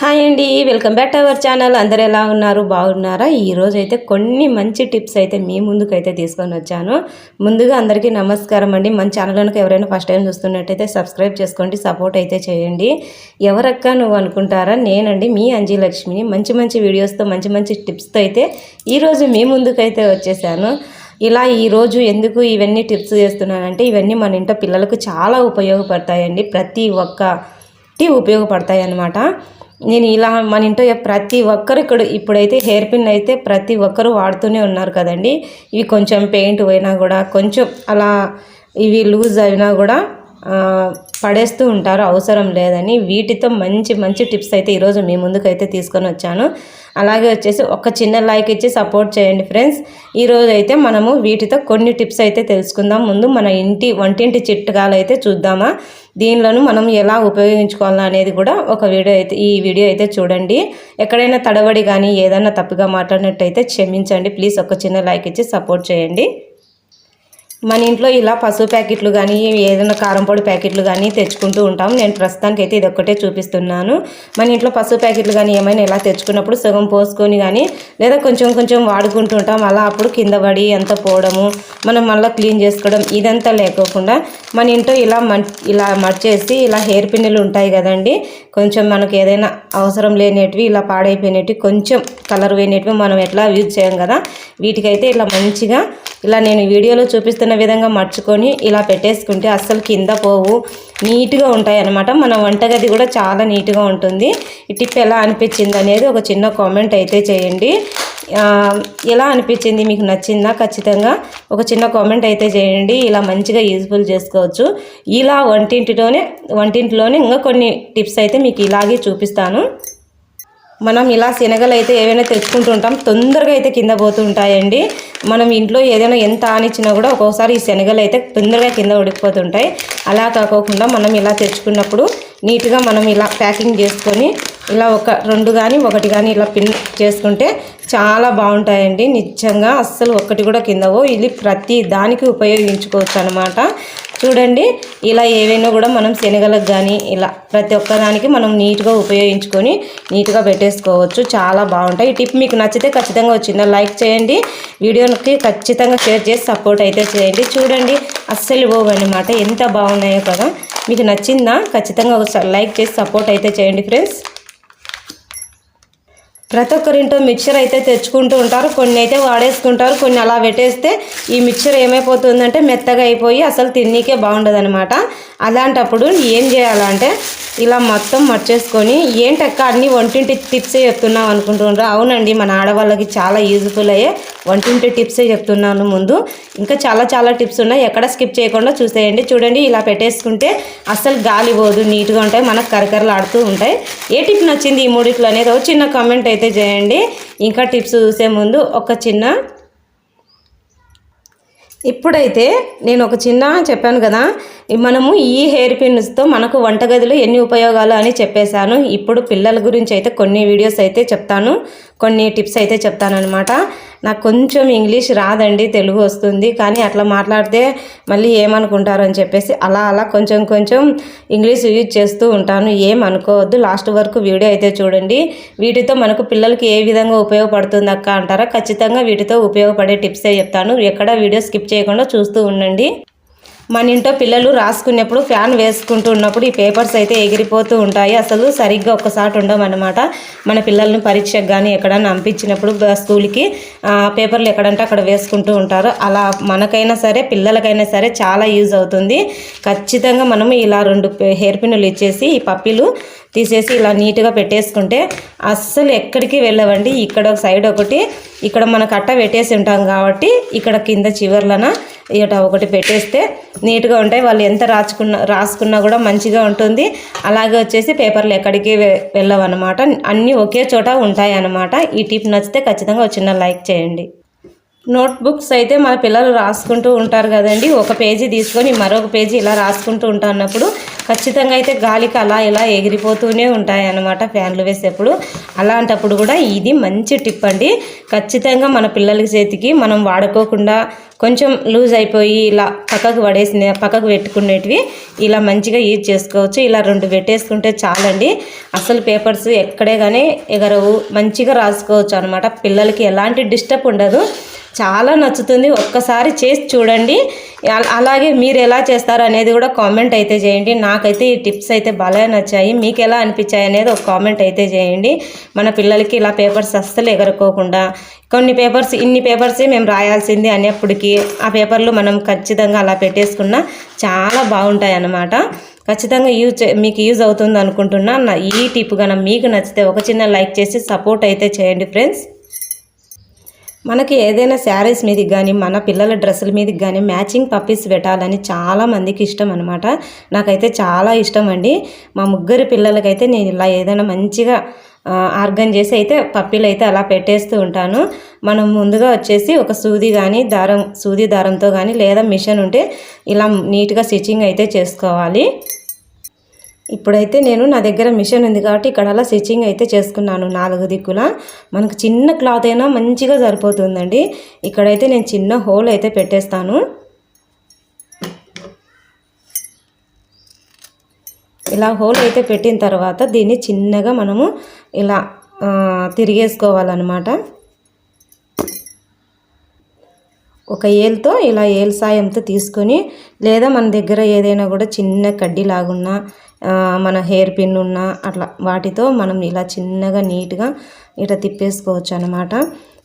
Hi అండి welcome back to our channel. అందరు ఎలా ఉన్నారు? బాగున్నారా? ఈరోజు అయితే కొన్ని మంచి టిప్స్ అయితే మీ ముందుకు అయితే తీసుకొని వచ్చాను. ముందుగా అందరికీ నమస్కారం అండి. మన ఛానల్లోకి ఎవరైనా ఫస్ట్ టైం చూస్తున్నట్టయితే సబ్స్క్రైబ్ చేసుకోండి సపోర్ట్ అయితే చేయండి. ఎవరక్క నువ్వు అనుకుంటారా? నేనండి మీ అంజీలక్ష్మిని మంచి మంచి వీడియోస్తో మంచి మంచి టిప్స్తో అయితే ఈరోజు మీ ముందుకు అయితే వచ్చేసాను. ఇలా ఈరోజు ఎందుకు ఇవన్నీ టిప్స్ చేస్తున్నానంటే ఇవన్నీ మన ఇంట్లో పిల్లలకు చాలా ఉపయోగపడతాయండి. ప్రతి ఒక్కటి ఉపయోగపడతాయి అన్నమాట నేను ఇలా మన ఇంట్లో ప్రతి ఒక్కరు ఇక్కడ ఇప్పుడైతే హెయిర్ పిన్ అయితే ప్రతి ఒక్కరు వాడుతూనే ఉన్నారు కదండి. ఇవి కొంచెం పెయింట్ పోయినా కూడా కొంచెం అలా ఇవి లూజ్ అయినా కూడా పడేస్తూ ఉంటారు అవసరం లేదని. వీటితో మంచి మంచి టిప్స్ అయితే ఈరోజు మీ ముందుకు అయితే తీసుకొని వచ్చాను. అలాగే వచ్చేసి ఒక చిన్న లైక్ ఇచ్చి సపోర్ట్ చేయండి ఫ్రెండ్స్. ఈరోజు అయితే మనము వీటితో కొన్ని టిప్స్ అయితే తెలుసుకుందాం. ముందు మన ఇంటి వంటింటి చిట్కాలు అయితే చూద్దామా? దీనిలోను మనం ఎలా ఉపయోగించుకోవాలా అనేది కూడా ఒక వీడియో అయితే ఈ వీడియో అయితే చూడండి. ఎక్కడైనా తడబడి కానీ ఏదైనా తప్పుగా మాట్లాడినట్టయితే క్షమించండి. ప్లీజ్ ఒక చిన్న లైక్ ఇచ్చి సపోర్ట్ చేయండి. మన ఇంట్లో ఇలా పసుపు ప్యాకెట్లు కానీ ఏదైనా కారం పొడి ప్యాకెట్లు కానీ తెచ్చుకుంటూ ఉంటాం. నేను ప్రస్తుతానికి అయితే ఇది ఒక్కటే చూపిస్తున్నాను. మన ఇంట్లో పసుపు ప్యాకెట్లు కానీ ఏమైనా ఇలా తెచ్చుకున్నప్పుడు సగం పోసుకొని కానీ లేదా కొంచెం కొంచెం వాడుకుంటూ ఉంటాం. అలా అప్పుడు కింద పడి ఎంత పోవడము మనం మళ్ళీ క్లీన్ చేసుకోవడం ఇదంతా లేకోకుండా మన ఇంట్లో ఇలా ఇలా మర్చేసి ఇలా హెయిర్ పిన్నులు ఉంటాయి కదండి. కొంచెం మనకు ఏదైనా అవసరం లేనిటివి ఇలా పాడైపోయినవి కొంచెం కలర్ పోయినవి మనం ఎట్లా యూజ్ చేయం కదా. వీటికైతే ఇలా మంచిగా ఇలా నేను వీడియోలో చూపిస్తున్న విధంగా మర్చుకొని ఇలా పెట్టేసుకుంటే అస్సలు కింద పోవు. నీట్గా ఉంటాయి అన్నమాట. మన వంటగది కూడా చాలా నీట్గా ఉంటుంది. ఈ టిప్ ఎలా అనిపించింది అనేది ఒక చిన్న కామెంట్ అయితే చేయండి. ఎలా అనిపించింది మీకు నచ్చిందా? ఖచ్చితంగా ఒక చిన్న కామెంట్ అయితే చేయండి. ఇలా మంచిగా యూజ్ఫుల్ చేసుకోవచ్చు. ఇలా వంటింటిలోనే వంటింటిలోనే ఇంకా కొన్ని టిప్స్ అయితే మీకు ఇలాగే చూపిస్తాను. మనం ఇలా శనగలు అయితే ఏవైనా తెచ్చుకుంటూ ఉంటాం తొందరగా అయితే కింద పోతుంటాయండి. మనం ఇంట్లో ఏదైనా ఎంత ఆనిచ్చినా కూడా ఒక్కోసారి ఈ శనగలు అయితే తొందరగా కింద ఉడికిపోతుంటాయి అలా కాకోకుండా మనం ఇలా తెచ్చుకున్నప్పుడు నీట్గా మనం ఇలా ప్యాకింగ్ చేసుకొని ఇలా ఒక రెండు కానీ ఒకటి కానీ ఇలా పిన్ చేసుకుంటే చాలా బాగుంటాయండి. నిజంగా అస్సలు ఒక్కటి కూడా కిందవో ఇది ప్రతి దానికి ఉపయోగించుకోవచ్చు అనమాట చూడండి ఇలా ఏవైనా కూడా మనం శనగలకు కానీ ఇలా ప్రతి ఒక్కదానికి మనం నీట్గా ఉపయోగించుకొని నీట్గా పెట్టేసుకోవచ్చు. చాలా బాగుంటాయి. ఈ టిప్ మీకు నచ్చితే ఖచ్చితంగా వచ్చిందా లైక్ చేయండి. వీడియోకి ఖచ్చితంగా షేర్ చేసి సపోర్ట్ అయితే చేయండి. చూడండి అస్సలు పోవన్నమాట ఎంత బాగున్నాయో కదా. మీకు నచ్చిందా ఖచ్చితంగా ఒకసారి లైక్ చేసి సపోర్ట్ అయితే చేయండి ఫ్రెండ్స్. ప్రతి ఒక్కరింటో మిక్చర్ అయితే తెచ్చుకుంటూ ఉంటారు. కొన్ని అయితే వాడేసుకుంటారు. కొన్ని అలా పెట్టేస్తే ఈ మిక్చర్ ఏమైపోతుందంటే మెత్తగా అయిపోయి అసలు తిన్నీకే బాగుండదు అలాంటప్పుడు ఏం చేయాలంటే ఇలా మొత్తం మర్చేసుకొని ఏంటక్క అన్ని వంటింటి టిప్సే చెప్తున్నావు అనుకుంటున్నారు అవునండి మన ఆడవాళ్ళకి చాలా యూజ్ఫుల్ అయ్యే వంటింటి టిప్సే చెప్తున్నాను ముందు. ఇంకా చాలా చాలా టిప్స్ ఉన్నాయి. ఎక్కడ స్కిప్ చేయకుండా చూసేయండి. చూడండి ఇలా పెట్టేసుకుంటే అస్సలు గాలి పోదు నీట్గా ఉంటాయి మనకు కరకరలు ఆడుతూ ఉంటాయి. ఏ టిప్ నచ్చింది ఈ మూడిట్లో అనేది ఒక చిన్న కామెంట్ అయితే చేయండి. ఇంకా టిప్స్ చూసే ముందు ఒక చిన్న ఇప్పుడైతే నేను ఒక చిన్న చెప్పాను కదా మనము ఈ హెయిర్ పిన్స్తో మనకు వంటగదిలో ఎన్ని ఉపయోగాలు అని చెప్పేశాను. ఇప్పుడు పిల్లల గురించి అయితే కొన్ని వీడియోస్ అయితే చెప్తాను. కొన్ని టిప్స్ అయితే చెప్తానమాట నాకు కొంచెం ఇంగ్లీష్ రాదండి తెలుగు వస్తుంది. కానీ అట్లా మాట్లాడితే మళ్ళీ ఏమనుకుంటారు అని చెప్పేసి అలా అలా కొంచెం కొంచెం ఇంగ్లీష్ యూజ్ చేస్తూ ఉంటాను. ఏమనుకోవద్దు లాస్ట్ వరకు వీడియో అయితే చూడండి. వీటితో మనకు పిల్లలకి ఏ విధంగా ఉపయోగపడుతుంది అక్క అంటారా? ఖచ్చితంగా వీటితో ఉపయోగపడే టిప్సే చెప్తాను. ఎక్కడ వీడియో స్కిప్ చేయకుండా చూస్తూ ఉండండి. మన ఇంట్లో పిల్లలు రాసుకునేప్పుడు ఫ్యాన్ వేసుకుంటూ ఉన్నప్పుడు ఈ పేపర్స్ అయితే ఎగిరిపోతూ ఉంటాయి. అసలు సరిగ్గా ఒక్కసారి ఉండమన్నమాట మన పిల్లల్ని పరీక్షకు కానీ ఎక్కడైనా పంపించినప్పుడు స్కూల్కి పేపర్లు ఎక్కడంటే అక్కడ వేసుకుంటూ ఉంటారు. అలా మనకైనా సరే పిల్లలకైనా సరే చాలా యూజ్ అవుతుంది. ఖచ్చితంగా మనం ఇలా రెండు హెయిర్ పిన్నులు ఇచ్చేసి ఈ పప్పిలు తీసేసి ఇలా నీట్గా పెట్టేసుకుంటే అస్సలు ఎక్కడికి వెళ్ళవండి. ఇక్కడ ఒక సైడ్ ఒకటి ఇక్కడ మన కట్ట పెట్టేసి ఉంటాం కాబట్టి ఇక్కడ కింద చివర్లన ఇట ఒకటి పెట్టేస్తే నీట్గా ఉంటాయి. వాళ్ళు ఎంత రాసుకున్న రాసుకున్నా కూడా మంచిగా ఉంటుంది. అలాగే వచ్చేసి పేపర్లు ఎక్కడికి వెళ్ళవన్నమాట. అన్నీ ఒకే చోట ఉంటాయి అన్నమాట ఈ టిప్ నచ్చితే ఖచ్చితంగా వచ్చిన లైక్ చేయండి. నోట్బుక్స్ అయితే మన పిల్లలు రాసుకుంటూ ఉంటారు కదండి. ఒక పేజీ తీసుకొని మరొక పేజీ ఇలా రాసుకుంటూ ఉంటా అన్నప్పుడు ఖచ్చితంగా అయితే గాలికి అలా ఇలా ఎగిరిపోతూనే ఉంటాయి అన్నమాట ఫ్యాన్లు వేసేప్పుడు. అలాంటప్పుడు కూడా ఇది మంచి టిప్ అండి. ఖచ్చితంగా మన పిల్లల చేతికి మనం వాడుకోకుండా కొంచెం లూజ్ అయిపోయి ఇలా పక్కకు పడేసిన పక్కకు పెట్టుకునేటివి ఇలా మంచిగా యూజ్ చేసుకోవచ్చు. ఇలా రెండు పెట్టేసుకుంటే చాలండి. అసలు పేపర్స్ ఎక్కడే కానీ ఎగరవు మంచిగా రాసుకోవచ్చు అనమాట పిల్లలకి ఎలాంటి డిస్టర్బ్ ఉండదు. చాలా నచ్చుతుంది. ఒక్కసారి చేసి చూడండి. అలాగే మీరు ఎలా చేస్తారు అనేది కూడా కామెంట్ అయితే చేయండి. నాకైతే ఈ టిప్స్ అయితే బాగా నచ్చాయి. మీకు ఎలా అనిపించాయి అనేది ఒక కామెంట్ అయితే చేయండి. మన పిల్లలకి ఇలా పేపర్స్ అస్సలు ఎగరుకోకుండా. కొన్ని పేపర్స్ ఇన్ని పేపర్స్ మేము రాయాల్సింది అనేప్పటికీ ఆ పేపర్లు మనం ఖచ్చితంగా అలా పెట్టేసుకున్నా చాలా బాగుంటాయి అన్నమాట ఖచ్చితంగా యూజ్ మీకు యూజ్ అవుతుంది అనుకుంటున్నా. ఈ టిప్ కనుక మీకు నచ్చితే ఒక చిన్న లైక్ చేసి సపోర్ట్ అయితే చేయండి ఫ్రెండ్స్. మనకి ఏదైనా శారీస్ మీదకి కానీ మన పిల్లల డ్రెస్సుల మీదకి కానీ మ్యాచింగ్ పప్పీస్ పెట్టాలని చాలా మందికి ఇష్టం అనమాట నాకైతే చాలా ఇష్టం అండి. మా ముగ్గురు పిల్లలకైతే నేను ఇలా ఏదైనా మంచిగా ఆర్గన్ చేసి అయితే పప్పీలు అయితే అలా పెట్టేస్తూ ఉంటాను. మనం ముందుగా వచ్చేసి ఒక సూది కానీ దారం సూది దారంతో కానీ లేదా మిషన్ ఉంటే ఇలా నీట్గా స్టిచ్చింగ్ అయితే చేసుకోవాలి. ఇప్పుడైతే నేను నా దగ్గర మిషన్ ఉంది కాబట్టి ఇక్కడ అలా స్టిచ్చింగ్ అయితే చేసుకున్నాను నాలుగు దిక్కుల. మనకు చిన్న క్లాత్ అయినా మంచిగా సరిపోతుందండి. ఇక్కడైతే నేను చిన్న హోల్ అయితే పెట్టేస్తాను. ఇలా హోల్ అయితే పెట్టిన తర్వాత దీన్ని చిన్నగా మనము ఇలా తిరిగేసుకోవాలన్నమాట. ఒక ఏలుతో ఇలా ఏలు సాయంతో తీసుకొని లేదా మన దగ్గర ఏదైనా కూడా చిన్న కడ్డీ లాగున్నా మన హెయిర్ పిన్ ఉన్న అట్లా వాటితో మనం ఇలా చిన్నగా నీట్గా ఇట్లా తిప్పేసుకోవచ్చు అనమాట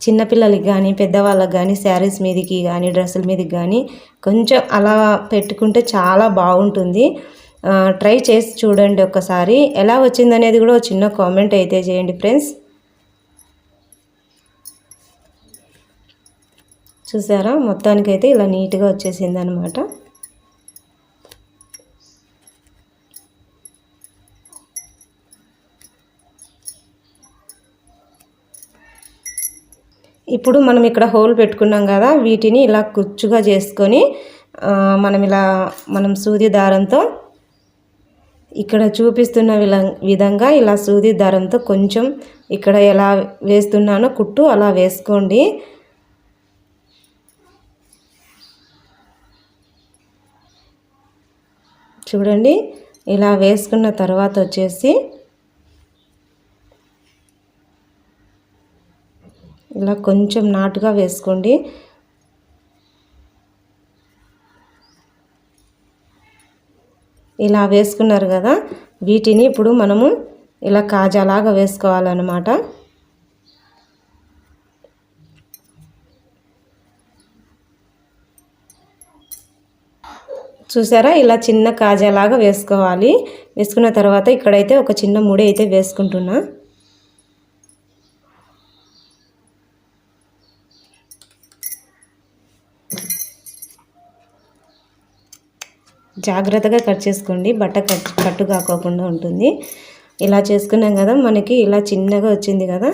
చిన్నపిల్లలకి కానీ పెద్దవాళ్ళకి కానీ శారీస్ మీదకి కానీ డ్రెస్సుల మీదకి కానీ కొంచెం అలా పెట్టుకుంటే చాలా బాగుంటుంది. ట్రై చేసి చూడండి ఒకసారి. ఎలా వచ్చిందనేది కూడా చిన్న కామెంట్ అయితే చేయండి ఫ్రెండ్స్. చూసారా? మొత్తానికైతే ఇలా నీట్గా వచ్చేసింది అనమాట ఇప్పుడు మనం ఇక్కడ హోల్ పెట్టుకున్నాం కదా వీటిని ఇలా కుచ్చుగా చేసుకొని మనం ఇలా మనం సూది దారంతో ఇక్కడ చూపిస్తున్న విధంగా ఇలా సూది దారంతో కొంచెం ఇక్కడ ఎలా వేస్తున్నానో కుట్టు అలా వేసుకోండి. చూడండి ఇలా వేసుకున్న తర్వాత వచ్చేసి ఇలా కొంచెం నాటుగా వేసుకోండి. ఇలా వేసుకున్నారు కదా వీటిని ఇప్పుడు మనము ఇలా కాజాలాగా వేసుకోవాలన్నమాట. చూసారా? ఇలా చిన్న కాజాలాగా వేసుకోవాలి. వేసుకున్న తర్వాత ఇక్కడైతే ఒక చిన్న ముడి అయితే వేసుకుంటున్నా. జాగ్రత్తగా కట్ చేసుకోండి. బట్ట కట్ కట్టు కాకోకుండా ఉంటుంది. ఇలా చేసుకున్నాం కదా మనకి ఇలా చిన్నగా వచ్చింది కదా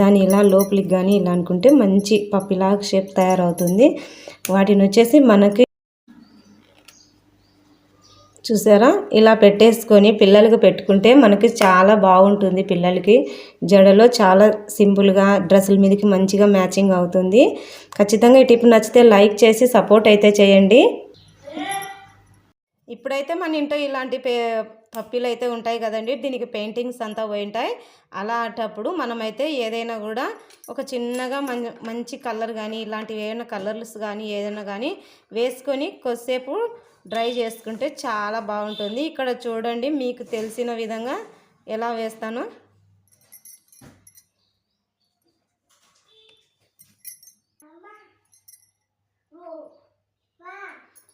దాన్ని ఇలా లోపలికి కానీ ఇలా అనుకుంటే మంచి పప్పిలా షేప్ తయారవుతుంది. వాటిని వచ్చేసి మనకి చూసారా? ఇలా పెట్టేసుకొని పిల్లలకు పెట్టుకుంటే మనకి చాలా బాగుంటుంది పిల్లలకి. జడలో చాలా సింపుల్గా డ్రెస్సుల మీదకి మంచిగా మ్యాచింగ్ అవుతుంది. ఖచ్చితంగా ఈ టిప్ నచ్చితే లైక్ చేసి సపోర్ట్ అయితే చేయండి. ఇప్పుడైతే మన ఇంట్లో ఇలాంటి పే పప్పీలు అయితే ఉంటాయి కదండి. దీనికి పెయింటింగ్స్ అంతా పోయింటాయి అలాంటప్పుడు మనమైతే ఏదైనా కూడా ఒక చిన్నగా మంచి కలర్ కానీ ఇలాంటివి ఏమైనా కలర్స్ కానీ ఏదైనా కానీ వేసుకొని కొద్దిసేపు డ్రై చేసుకుంటే చాలా బాగుంటుంది. ఇక్కడ చూడండి మీకు తెలిసిన విధంగా ఎలా వేస్తానో?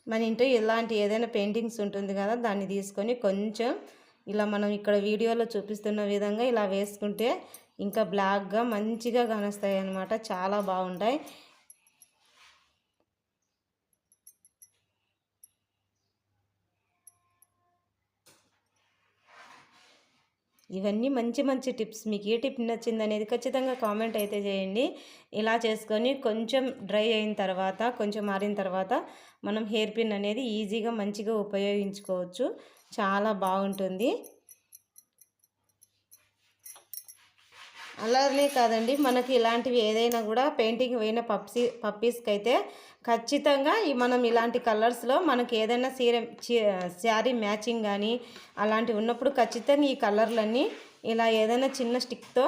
మన ఇంట్లో ఇలాంటి ఏదైనా పెయింటింగ్స్ ఉంటుంది కదా దాన్ని తీసుకొని కొంచెం ఇలా మనం ఇక్కడ వీడియోలో చూపిస్తున్న విధంగా ఇలా వేసుకుంటే ఇంకా బ్లాక్గా మంచిగా కానొస్తాయి అన్నమాట చాలా బాగుంటాయి. ఇవన్నీ మంచి మంచి టిప్స్. మీకు ఏ టిప్ నచ్చింది అనేది ఖచ్చితంగా కామెంట్ అయితే చేయండి. ఇలా చేసుకొని కొంచెం డ్రై అయిన తర్వాత కొంచెం మారిన తర్వాత మనం హెయిర్ పిన్ అనేది ఈజీగా మంచిగా ఉపయోగించుకోవచ్చు. చాలా బాగుంటుంది. అలానే కాదండి మనకి ఇలాంటివి ఏదైనా కూడా పెయింటింగ్ వేయిన పప్పీ పప్పీస్కి అయితే ఖచ్చితంగా ఈ మనం ఇలాంటి కలర్స్లో మనకి ఏదైనా సీర శారీ మ్యాచింగ్ కానీ అలాంటివి ఉన్నప్పుడు ఖచ్చితంగా ఈ కలర్లన్నీ ఇలా ఏదైనా చిన్న స్టిక్తో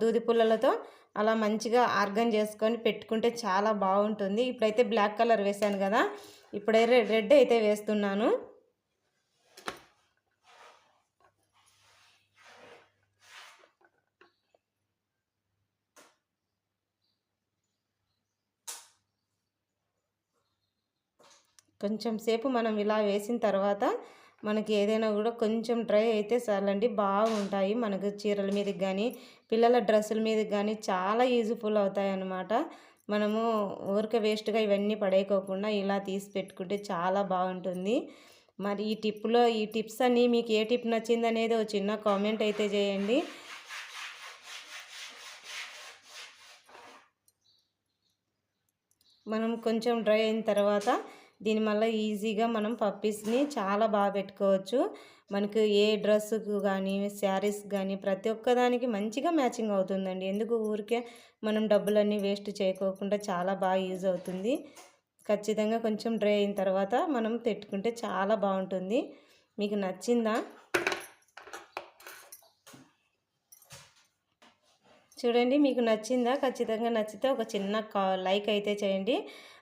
దూది పుల్లలతో అలా మంచిగా ఆర్గన్ చేసుకొని పెట్టుకుంటే చాలా బాగుంటుంది. ఇప్పుడైతే బ్లాక్ కలర్ వేసాను కదా. ఇప్పుడైతే రెడ్ అయితే వేస్తున్నాను. కొంచెం సేపు మనం ఇలా వేసిన తర్వాత మనకి ఏదైనా కూడా కొంచెం డ్రై అయితే చాలండి బాగుంటాయి. మనకు చీరల మీదకి కానీ పిల్లల డ్రెస్సుల మీదకి కానీ చాలా యూజ్ఫుల్ అవుతాయి అన్నమాట మనము ఊరిక వేస్ట్గా ఇవన్నీ పడేయకోకుండా ఇలా తీసి పెట్టుకుంటే చాలా బాగుంటుంది. మరి ఈ టిప్లో ఈ టిప్స్ అన్నీ మీకు ఏ టిప్ నచ్చింది అనేది ఒక చిన్న కామెంట్ అయితే చేయండి. మనం కొంచెం డ్రై అయిన తర్వాత దీనివల్ల ఈజీగా మనం పప్పీస్ని చాలా బాగా పెట్టుకోవచ్చు. మనకు ఏ డ్రెస్సుకు కానీ శారీస్ కానీ ప్రతి ఒక్కదానికి మంచిగా మ్యాచింగ్ అవుతుందండి. ఎందుకు? ఊరికే మనం డబ్బులన్నీ వేస్ట్ చేయకోకుండా చాలా బాగా యూజ్ అవుతుంది. ఖచ్చితంగా కొంచెం డ్రై అయిన తర్వాత మనం పెట్టుకుంటే చాలా బాగుంటుంది. మీకు నచ్చిందా? చూడండి మీకు నచ్చిందా? ఖచ్చితంగా నచ్చితే ఒక చిన్న కా లైక్ అయితే చేయండి.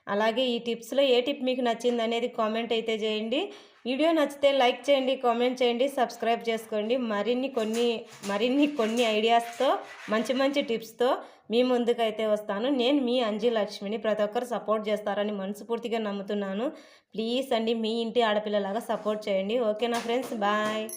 అలాగే ఈ టిప్స్లో ఏ టిప్ మీకు నచ్చింది అనేది కామెంట్ అయితే చేయండి. వీడియో నచ్చితే లైక్ చేయండి కామెంట్ చేయండి సబ్స్క్రైబ్ చేసుకోండి. మరిన్ని కొన్ని మరిన్ని కొన్ని ఐడియాస్తో మంచి మంచి టిప్స్తో మీ ముందుకైతే వస్తాను. నేను మీ అంజీ లక్ష్మిని ప్రతి ఒక్కరు సపోర్ట్ చేస్తారని మనస్ఫూర్తిగా నమ్ముతున్నాను. ప్లీజ్ అండి మీ ఇంటి ఆడపిల్లలాగా సపోర్ట్ చేయండి. ఓకేనా ఫ్రెండ్స్ బాయ్.